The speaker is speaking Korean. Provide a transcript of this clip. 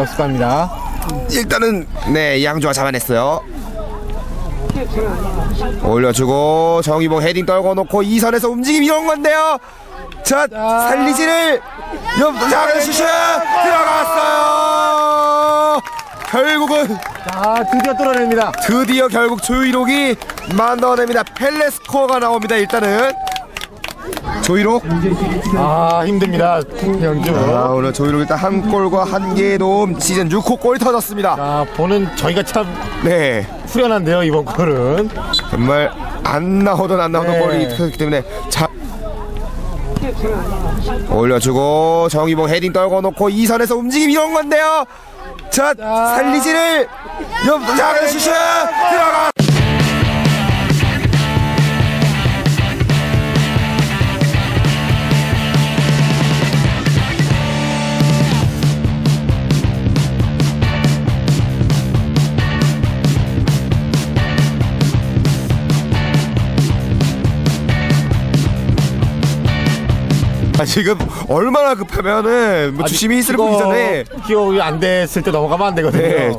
역습합니다. 일단은 네 양조가 잡아냈어요. 올려주고 정희봉 헤딩 떨궈 놓고 이선에서 움직임 이런 건데요. 자 살리지를 옆장을 슛 들어갔어요. 결국은 자, 드디어 뚫어냅니다. 드디어 결국 조이록이 만들어냅니다. 펠레 스코어가 나옵니다. 일단은 조이록 아, 힘듭니다. 영주. 아, 오늘 조이록 일단 한 골과 한 개의 도움 시즌 6호 골 터졌습니다. 자, 보는 저희가 참 네. 후련한데요, 이번 골은. 정말 안 나오던 안 나오던 네. 골이 터졌기 때문에 자 올려주고 정희봉 헤딩 떨궈 놓고 이선에서 움직임 이런 건데요. 자 살리지를 옆장을 슛 들어가. 아, 지금 얼마나 급하면은 뭐 주심이 있을 이거 분이잖아요. 기억이 안 됐을 때 넘어가면 안 되거든요. 네,